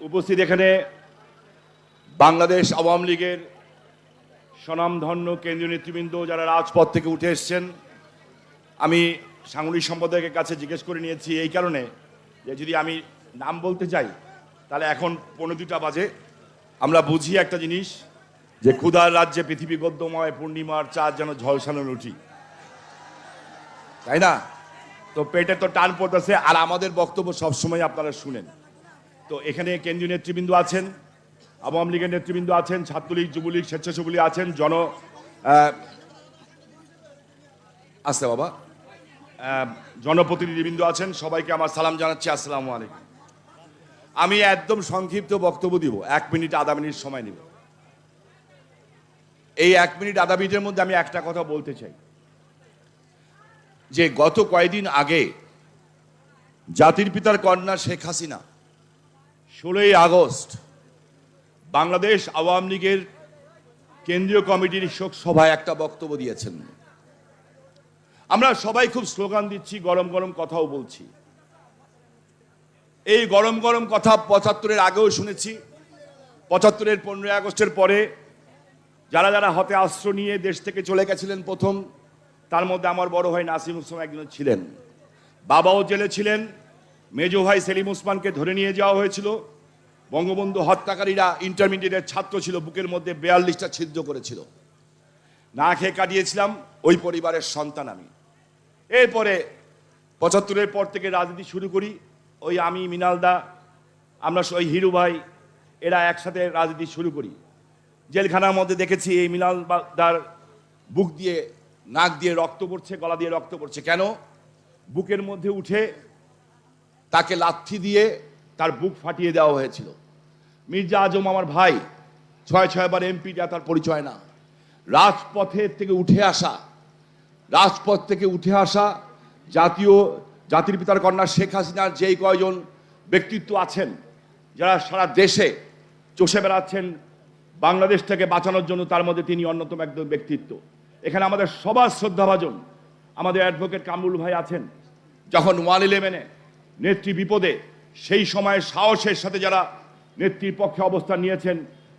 উপস্থিত এখানে বাংলাদেশ আওয়ামী লীগের স্বনামধন্য কেন্দ্রীয় নেতৃবৃন্দ যারা রাজপথ থেকে উঠে এসছেন আমি সাংগঠনিক সম্পাদকের কাছে জিজ্ঞেস করে নিয়েছি এই কারণে যে যদি আমি নাম বলতে চাই তাহলে এখন পনেরো দুটা বাজে। আমরা বুঝি একটা জিনিস যে ক্ষুধার রাজ্যে পৃথিবী গদ্যময় পূর্ণিমার চাঁদ যেন ঝলসানো রুটি তাই না? তো পেটে তো টান পড়তেছে আর আমাদের বক্তব্য সবসময় আপনারা শুনেন। তো এখানে কেন্দ্রীয় নেতৃবৃন্দ আছেন, আওয়ামী লীগের নেতৃবৃন্দ আছেন, ছাত্রলীগ, যুবলীগ, স্বেচ্ছাসেবী আছেন, জন আসতে বাবা। জনপ্রতিনিধিবৃন্দ আছেন, সবাইকে আমার সালাম জানাচ্ছি, আসসালামু আলাইকুম। আমি একদম সংক্ষিপ্ত বক্তব্য দিব, এক মিনিট, আধা মিনিট সময় নিব। এই এক মিনিট, আধা মিনিটের মধ্যে আমি একটা কথা বলতে চাই। যে গত কয়েকদিন আগে জাতির পিতার কন্যা শেখ হাসিনা ষোলোই আগস্ট বাংলাদেশ আওয়ামী লীগের কেন্দ্রীয় কমিটির শোক সভায় একটা বক্তব্য দিয়েছেন। আমরা সবাই খুব স্লোগান দিচ্ছি, গরম গরম কথাও বলছি। এই গরম গরম কথা পঁচাত্তরের আগেও শুনেছি। পঁচাত্তরের, পনেরোই আগস্টের পরে যারা যারা হতে আশ্রয় নিয়ে দেশ থেকে চলে গেছিলেন প্রথম, তার মধ্যে আমার বড় ভাই নাসিম উসমান একজন ছিলেন। বাবাও জেলে ছিলেন। মেজো ভাই সেলিম উসমানকে ধরে নিয়ে যাওয়া হয়েছিল। বঙ্গবন্ধু হত্যাকারীরা ইন্টারমিডিয়েটের ছাত্র ছিল, বুকের মধ্যে বেয়াল্লিশটা ছিদ্র করেছিল। না খেয়ে কাটিয়েছিলাম, ওই পরিবারের সন্তান আমি। এরপরে পঁচাত্তরের পর থেকে রাজনীতি শুরু করি। ওই আমি, মিনালদা, আমরা ওই হিরু ভাই, এরা একসাথে রাজনীতি শুরু করি। জেলখানার মধ্যে দেখেছি এই মিনাল বা- দার বুক দিয়ে নাক দিয়ে রক্ত পড়ছে, গলা দিয়ে রক্ত পড়ছে। কেন? বুকের মধ্যে উঠে তাকে লাথি দিয়ে তার বুক ফাটিয়ে দেওয়া হয়েছিল। মির্জা আজম আমার ভাই। ছয় ছয়বার এমপি তার পরিচয় না। রাজপথের থেকে উঠে আসা, রাজপথ থেকে উঠে আসা জাতীয়, জাতির পিতার কন্যা শেখ হাসিনার যেই কয়জন ব্যক্তিত্ব আছেন, যারা সারা দেশে চষে বেড়াচ্ছেন, বাংলাদেশ থেকে বাঁচানোর জন্য তার মধ্যে তিনি অন্যতম একজন ব্যক্তিত্ব। এখানে আমাদের সবার শ্রদ্ধাভাজন আমাদের অ্যাডভোকেট কামরুল ভাই আছেন। যখন ওয়ান ইলেভেনে নেত্রী বিপদে, সেই সময় সাহসের সাথে যারা নেত্রীর পক্ষে অবস্থান নিয়েছেন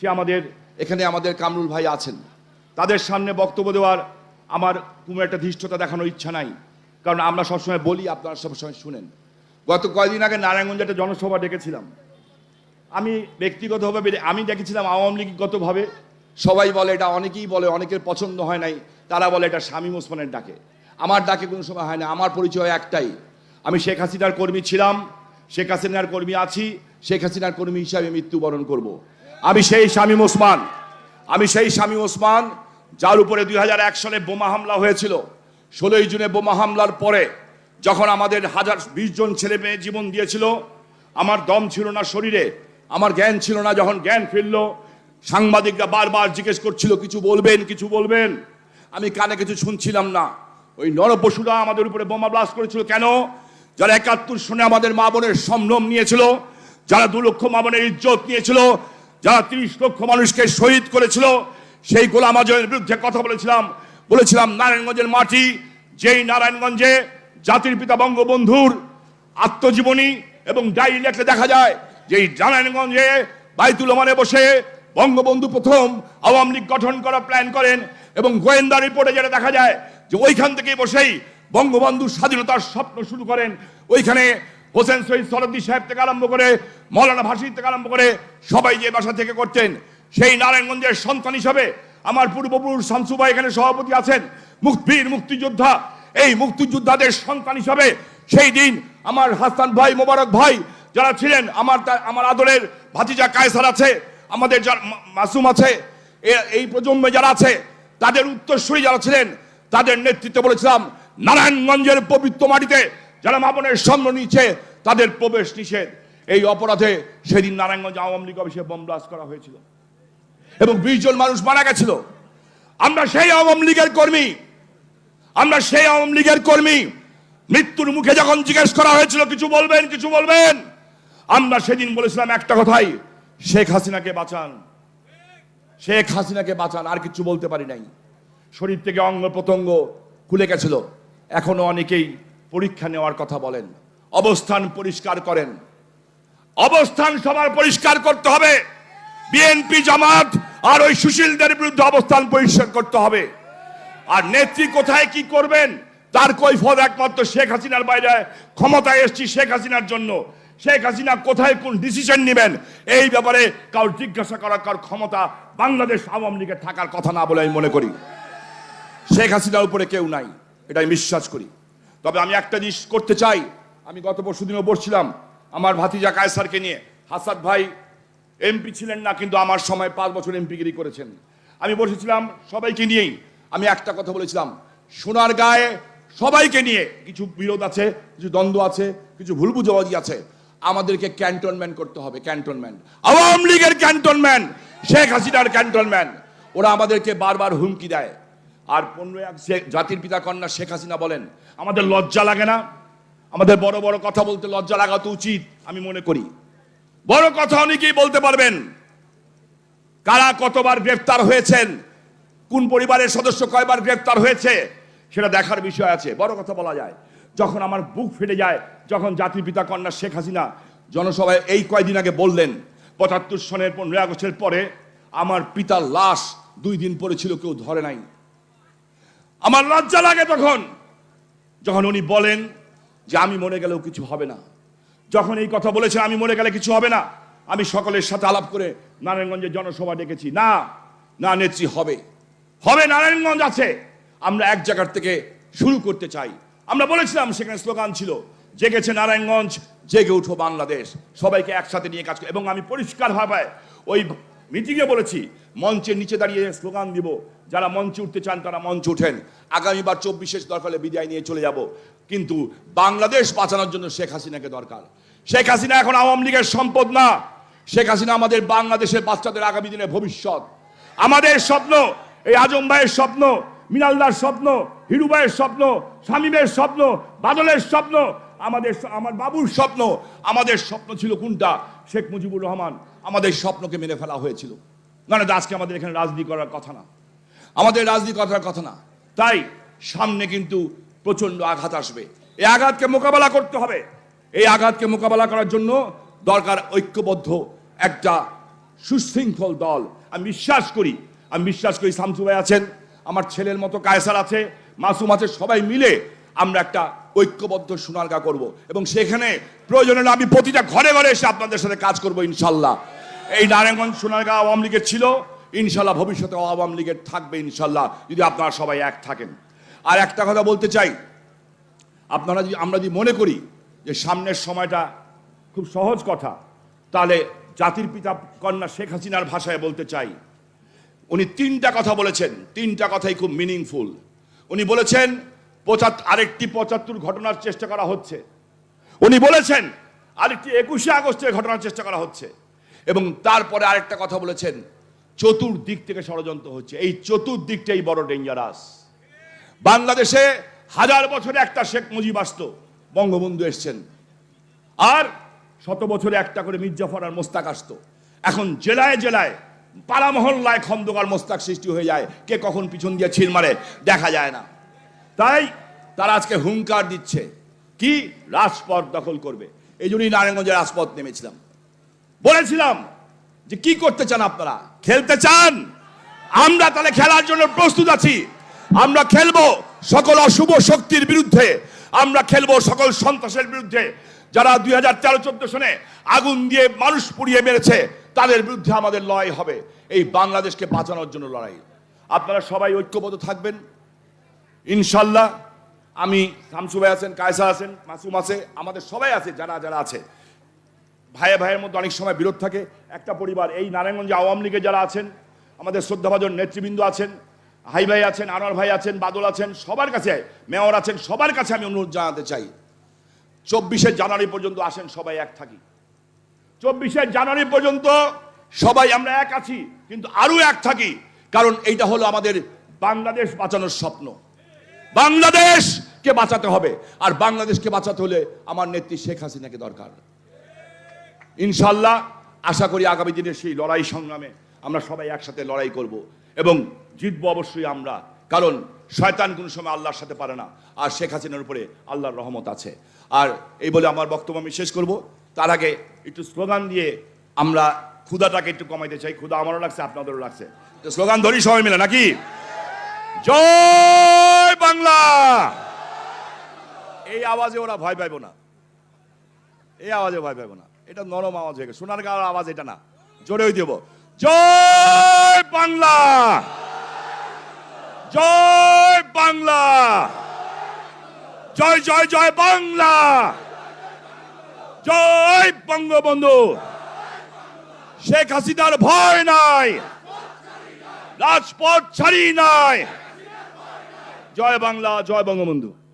সে আমাদের এখানে আমাদের কামরুল ভাই আছেন। তাদের সামনে বক্তব্য দেওয়ার আমার কোনো একটা ধৃষ্টতা দেখানোর ইচ্ছা নাই। কারণ আমরা সবসময় বলি আপনারা সবসময় শুনেন। গত কয়েকদিন আগে নারায়ণগঞ্জে একটা জনসভা ডেকেছিলাম। আমি ব্যক্তিগতভাবে আমি দেখেছিলাম আওয়ামী লীগগতভাবে সবাই বলে এটা অনেকেই বলে অনেকের পছন্দ হয় নাই। তারা বলে এটা শামীম ওসমানের ডাকে। আমার ডাকে কোনো সময় হয় না আমার পরিচয় একটাই। আমি শেখ হাসিনার কর্মী ছিলাম শেখ হাসিনার কর্মী আছি। শেখ হাসিনার কর্মী হিসাবে মৃত্যুবরণ করব। আমি সেই শামীম ওসমান। আমি সেই শামীম ওসমান, যার উপরে দুই সালে বোমা হামলা হয়েছিল। ষোলোই জুনে বোমা হামলার পরে যখন আমাদের হাজার বিশ জন ছেলে মেয়ে জীবন দিয়েছিল, আমার দম ছিল না শরীরে, আমার জ্ঞান ছিল না যখন জ্ঞান ফিরল, সাংবাদিকরা বারবার জিজ্ঞেস করছিল, কিছু বলবেন কিছু বলবেন? আমি কানে কিছু শুনছিলাম না। ওই নরপশুরা আমাদের উপরে বোমা ব্লাস্ট করেছিল। কেন? যারা একাত্তর শুনে আমাদের মা বোনের সম্ভ্রম নিয়েছিল যারা দু লক্ষ মা বোনের ইজ্জত নিয়েছিল, যারা তিরিশ লক্ষ মানুষকে শহীদ করেছিল, সেই গোলাম আজমের বিরুদ্ধে কথা বলেছিলাম। বলেছিলাম, নারায়ণগঞ্জের মাটি, যেই নারায়ণগঞ্জে জাতির পিতা বঙ্গবন্ধুর আত্মজীবনী এবং ডায়েরি লেখলে দেখা যায় যে নারায়ণগঞ্জে বাইতুল মানে বসে বঙ্গবন্ধু প্রথম আওয়ামী লীগ গঠন করা প্ল্যান করেন এবং গোয়েন্দা রিপোর্টে যেটা দেখা যায় যে ওইখান থেকে বসেই বঙ্গবন্ধু স্বাধীনতার স্বপ্ন শুরু করেন। ওইখানে হোসেন শহীদ সরদ্দি সাহেব থেকে আরম্ভ করে, মৌলানা ভাসির থেকে আরম্ভ করে সবাই যে বাসা থেকে করতেন সেই নারায়ণগঞ্জের সন্তান হিসাবে আমার পূর্বপুরুষ শামসুবা এখানে সভাপতি আছেন, মুক্তির মুক্তিযোদ্ধা। এই মুক্তিযোদ্ধাদের সন্তান হিসাবে সেই দিন আমার হাসান ভাই, মোবারক ভাই যারা ছিলেন, আমার আমার আদরের ভাতিজা কায়সার আছে, আমাদের যার মাসুম আছে এই প্রজন্মে যারা আছে, তাদের উত্তরসূরি যারা ছিলেন, তাদের নেতৃত্বে বলেছিলাম, নারায়ণগঞ্জের পবিত্র মাটিতে যারা মামনের সামনে নিচ্ছে তাদের প্রবেশ নিষেধ। এই অপরাধে সেদিন নারায়ণগঞ্জ আওয়ামী লীগ অফিসে বোম ব্লাস্ট করা হয়েছিল। এবং বিশ জন মানুষ মারা গেছিল। আমরা সেই আওয়ামী লীগের কর্মী। আমরা সেই আওয়ামী লীগের কর্মী। মৃত্যুর মুখে যখন জিজ্ঞেস করা হয়েছিল, কিছু বলবেন কিছু বলবেন? আমরা সেদিন বলেছিলাম একটা কথাই, শেখ হাসিনাকে বাঁচান। শেখ হাসিনাকে বাঁচান, আর কিছু বলতে পারি নাই। শরীর থেকে অঙ্গ প্রত্যঙ্গ খুলে গেছিল। এখনও অনেকেই পরীক্ষা নেওয়ার কথা বলেন। অবস্থান পরিষ্কার করেন। অবস্থান সবার পরিষ্কার করতে হবে। বিএনপি জামাত আর ওই সুশীলদের বিরুদ্ধে অবস্থান পরিষ্কার করতে হবে। আর নেত্রী কোথায় কি করবেন, তার কৈফত একমাত্র শেখ হাসিনার বাইরে। ক্ষমতায় এসছি শেখ হাসিনার জন্য। শেখ হাসিনা কোথায় কোন ডিসিশন নেবেন, এই ব্যাপারে কারোর জিজ্ঞাসা করার কার ক্ষমতা বাংলাদেশ আওয়ামী লীগের থাকার কথা না বলে আমি মনে করি। শেখ হাসিনার উপরে কেউ নাই এটা আমি বিশ্বাস করি। তবে আমি একটা জিনিস করতে চাই আমি গত পরশু দিনও বসছিলাম আমার ভাতিজা কায়সারকে নিয়ে। হাসাদ ভাই এমপি ছিলেন না, কিন্তু আমার সময় পাঁচ বছর এমপিগিরি করেছেন। আমি বসেছিলাম সবাইকে নিয়েই। আমি একটা কথা বলেছিলাম, সোনার গায়ে সবাইকে নিয়ে কিছু বিরোধ আছে, কিছু দ্বন্দ্ব আছে, কিছু ভুল বুঝাবুঝি আছে। আমাদেরকে ক্যান্টনমেন্ট করতে হবে, ক্যান্টনমেন্ট। আওয়ামী লীগের ক্যান্টনমেন্ট, শেখ হাসিনার ক্যান্টনমেন্ট। ওরা আমাদেরকে বারবার হুমকি দেয়। আর পনেরোই জাতির পিতা কন্যা শেখ হাসিনা বলেন, আমাদের লজ্জা লাগে না। আমাদের বড় বড় কথা বলতে লজ্জা লাগাতে উচিত, আমি মনে করি। বড় কথা অনেকেই বলতে পারবেন, কারা কতবার গ্রেফতার হয়েছেন, কোন পরিবারের সদস্য কয়বার গ্রেফতার হয়েছে, সেটা দেখার বিষয় আছে। বড় কথা বলা যায়, যখন আমার বুক ফেটে যায়, যখন জাতির পিতা কন্যা শেখ হাসিনা জনসভায় এই কয়দিন আগে বললেন, পঁচাত্তর সনের পনেরোই আগস্টের পরে আমার পিতার লাশ দুই দিন পরে ছিল, কেউ ধরে নাই। আমার লজ্জা লাগে তখন, যখন উনি বলেন যে আমি মরে গেলেও কিছু হবে না। যখন এই কথা বলেছেন আমি মরে গেলে কিছু হবে না। আমি সকলের সাথে আলাপ করে নারায়ণগঞ্জের জনসভা ডেকেছি। না না নেত্রী, হবে। হবে, নারায়ণগঞ্জ আছে। আমরা এক জায়গার থেকে শুরু করতে চাই। আমরা বলেছিলাম সেখানে স্লোগান ছিল, জেগেছে নারায়ণগঞ্জ, জেগে উঠো বাংলাদেশ। সবাইকে একসাথে নিয়ে কাজ করে এবং আমি পরিষ্কার পরিষ্কারভাবে ওই মিটিংয়ে বলেছি, মঞ্চের নিচে দাঁড়িয়ে স্লোগান দিব। যারা মঞ্চে উঠতে চান, তারা মঞ্চে উঠেন আগামীবার চব্বিশে দরকার বিদায় নিয়ে চলে যাব। কিন্তু বাংলাদেশ বাঁচানোর জন্য শেখ হাসিনাকে দরকার। শেখ হাসিনা এখন আওয়ামী লীগের সম্পদ না। শেখ হাসিনা আমাদের বাংলাদেশের বাচ্চাদের আগামী দিনের ভবিষ্যৎ। আমাদের স্বপ্ন, এই আজম ভাইয়ের স্বপ্ন, মিনালদার স্বপ্ন, হিরু ভাইয়ের স্বপ্ন, শামীমের স্বপ্ন, বাদলের স্বপ্ন, আমাদের আমার বাবুর স্বপ্ন, আমাদের স্বপ্ন ছিল কোনটা? শেখ মুজিবুর রহমান। আমাদের স্বপ্নকে মেরে ফেলা হয়েছিল। না আজকে আমাদের এখানে রাজনীতি করার কথা না। আমাদের রাজনীতি করার কথা না। তাই সামনে কিন্তু প্রচণ্ড আঘাত আসবে। এই আঘাতকে মোকাবেলা করতে হবে। এই আঘাতকে মোকাবেলা করার জন্য দরকার ঐক্যবদ্ধ একটা সুশৃঙ্খল দল। আমি বিশ্বাস করি, আমি বিশ্বাস করি শামসু ভাই আছেন, আমার ছেলের মতো কায়সার আছে, মাসুম আছে, সবাই মিলে আমরা একটা ঐক্যবদ্ধ সোনারগা করব। এবং সেখানে প্রয়োজনে আমি প্রতিটা ঘরে ঘরে এসে আপনাদের সাথে কাজ করব ইনশাল্লাহ। এই নারায়ণগঞ্জ সোনারগাঁ আওয়ামী লীগের ছিল, ইনশাল্লাহ ভবিষ্যতে আওয়ামী লীগের থাকবে ইনশাল্লাহ, যদি আপনারা সবাই এক থাকেন। আর একটা কথা বলতে চাই, আপনারা যদি, আমরা যদি মনে করি যে সামনের সময়টা খুব সহজ কথা, তাহলে জাতির পিতা কন্যা শেখ হাসিনার ভাষায় বলতে চাই। উনি তিনটা কথা বলেছেন, তিনটা কথাই খুব মিনিংফুল উনি বলেছেন পঁচাত্তর আরেকটি পঁচাত্তর ঘটনার চেষ্টা করা হচ্ছে। উনি বলেছেন, আরেকটি একুশে আগস্টের ঘটনার চেষ্টা করা হচ্ছে। এবং তারপরে আরেকটা কথা বলেছেন, চতুর্দিক থেকে ষড়যন্ত্র হচ্ছে। এই চতুর্দিকটাই বড় ডেঞ্জারাস বাংলাদেশে হাজার বছরে একটা শেখ মুজিব আসত, বঙ্গবন্ধু এসছেন। আর শত বছরে একটা করে মির্জাফর আর মোস্তাক আসতো। এখন জেলায় জেলায়, পাড়া মহল্লায় খন্দকার মোস্তাক সৃষ্টি হয়ে যায়। কে কখন পিছন দিয়ে ছিল মারে, দেখা যায় না। তাই তারা আজকে হুঙ্কার দিচ্ছে। কি? রাজপথ দখল করবে। এই জন্যই নারায়ণগঞ্জে রাজপথ নেমেছিলাম। বলেছিলাম যে কি করতে চান আপনারা? খেলতে চান? আমরা তাহলে খেলার জন্য প্রস্তুত আছি। আমরা খেলব সকল অশুভ শক্তির বিরুদ্ধে। আমরা খেলব সকল সন্ত্রাসের বিরুদ্ধে। যারা দুই হাজার তেরো চোদ্দ সনে আগুন দিয়ে মানুষ পুড়িয়ে মেরেছে, তাদের বিরুদ্ধে আমাদের লড়াই হবে। এই বাংলাদেশকে বাঁচানোর জন্য লড়াই। আপনারা সবাই ঐক্যবদ্ধ থাকবেন? ইনশাল্লাহ। আমি শামসু ভাই আছেন কায়সা আছেন, মাসুম আছে, আমাদের সবাই আছে, যারা যারা আছে। ভাইয়ে ভাইয়ের মধ্যে অনেক সময় বিরোধ থাকে। একটা পরিবার, এই নারায়ণগঞ্জে আওয়ামী লীগে যারা আছেন, আমাদের শ্রদ্ধাভাজন নেতৃবৃন্দ আছেন, হাই ভাই আছেন, আনোয়ার ভাই আছেন, বাদল আছেন, সবার কাছে, মেয়র আছেন, সবার কাছে আমি অনুরোধ জানাতে চাই। চব্বিশে জানুয়ারি পর্যন্ত আসেন সবাই এক থাকি। চব্বিশে জানুয়ারি পর্যন্ত সবাই আমরা এক আছি, কিন্তু আরও এক থাকি, কারণ এইটা হলো আমাদের বাংলাদেশ বাঁচানোর স্বপ্ন। বাংলাদেশকে বাঁচাতে হবে, আর বাংলাদেশকে বাঁচাতে হলে আমার নেত্রী শেখ হাসিনাকে দরকার। ইনশাল্লাহ, আশা করি আগামী দিনে সেই লড়াই সংগ্রামে আমরা সবাই একসাথে লড়াই করব এবং জিতবো অবশ্যই আমরা, কারণ শয়তান কোনো সময় আল্লাহর সাথে পারে না, আর শেখ হাসিনার উপরে আল্লাহর রহমত আছে। আর এই বলে আমার বক্তব্য আমি শেষ করব। তার আগে একটু স্লোগান দিয়ে আমরা ক্ষুদাটাকে একটু কমাইতে চাই। ক্ষুদা আমারও লাগছে, আপনাদেরও লাগছে। তো স্লোগান ধরি সবাই মিলে, নাকি? জয় বাংলা! এই আওয়াজে ওরা ভয় পাইব না। এই আওয়াজে ভয় পাইব না। এটা নরম আওয়াজ হয়ে গেছে। সোনার গাঁয়ের আওয়াজ এটা না। জোরে দেব। জয় বাংলা! জয় বাংলা! জয় জয় জয় বাংলা! জয় বঙ্গবন্ধু! শেখ হাসিনার ভয় নাই। রাজপথ ছাড়ি নাই। জয় বাংলা, জয় বঙ্গবন্ধু।